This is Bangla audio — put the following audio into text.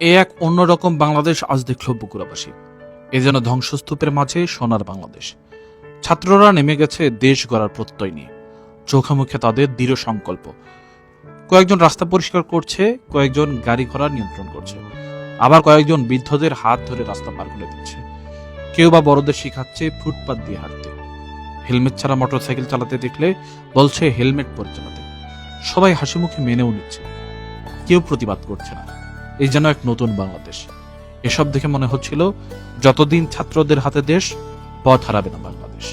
এ এক অন্যরকম বাংলাদেশ আজ দেখল বগুড়াবাসী। এ যেন ধ্বংসস্তূপের মাঝে সোনার বাংলাদেশ। ছাত্ররা নেমে গেছে দেশ গড়ার প্রত্যয় নিয়ে। চোখে মুখে তাদের দৃঢ় সংকল্প। কয়েকজন রাস্তা পরিষ্কার করছে, কয়েকজন গাড়ি ঘোড়া নিয়ন্ত্রণ করছে। আবার কয়েকজন বৃদ্ধদের হাত ধরে রাস্তা পার করে দিচ্ছে। কেউ বা বড়দের শিখাচ্ছে ফুটপাত দিয়ে হাঁটতে। হেলমেট ছাড়া মোটরসাইকেল চালাতে দেখলে বলছে হেলমেট পরে চালাতে। সবাই হাসি মুখে মেনেও নিচ্ছে। কেউ প্রতিবাদ করছে না। এই যেন এক নতুন বাংলাদেশ। এসব দেখে মনে হচ্ছিল, যতদিন ছাত্রদের হাতে দেশ, পথ হারাবে না বাংলাদেশ।